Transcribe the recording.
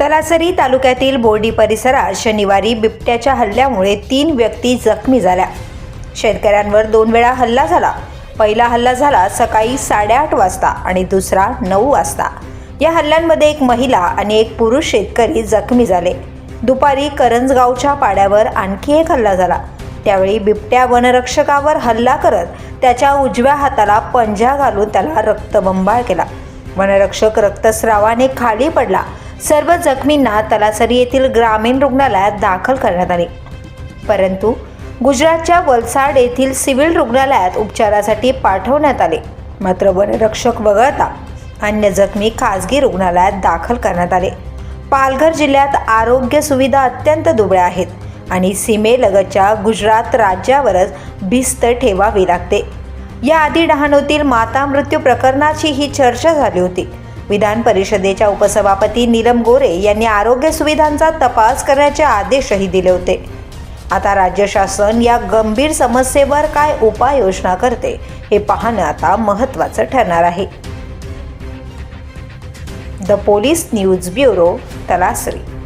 तलासरी तालुक्यातील बोर्डी परिसरात शनिवारी बिबट्याच्या हल्ल्यामुळे तीन व्यक्ती जखमी झाल्या. शेतकऱ्यांवर दोन वेळा हल्ला झाला. पहिला हल्ला झाला सकाळी साडेआठ वाजता आणि दुसरा नऊ वाजता. या हल्ल्यांमध्ये एक महिला आणि एक पुरुष शेतकरी जखमी झाले. दुपारी करंजगावच्या पाड्यावर आणखी एक हल्ला झाला. त्यावेळी बिबट्या वनरक्षकावर हल्ला करत त्याच्या उजव्या हाताला पंजा घालून त्याला रक्तबंबाळ केला. वनरक्षक रक्तस्रावाने खाली पडला. सर्व जखमींना तलासरी येथील ग्रामीण रुग्णालयात दाखल करण्यात आले. परंतु गुजरातच्या वलसाड येथील सिव्हिल रुग्णालयात उपचारासाठी पाठवण्यात आले. मात्र वनरक्षक वगळता अन्य जखमी खासगी रुग्णालयात दाखल करण्यात आले. पालघर जिल्ह्यात आरोग्य सुविधा अत्यंत दुबळ्या आहेत आणि सीमेलगतच्या गुजरात राज्यावरच भिस्त ठेवावी लागते. याआधी डहाणूतील माता मृत्यू प्रकरणाची ही चर्चा झाली होती. विधान परिषदेच्या उपसभापती नीलम गोरे यांनी आरोग्य सुविधांचा तपास करण्याचे आदेशही दिले होते. आता राज्य शासन या गंभीर समस्येवर काय उपाययोजना करते हे पाहणं आता महत्त्वाचं ठरणार आहे. The police news bureau Talasari.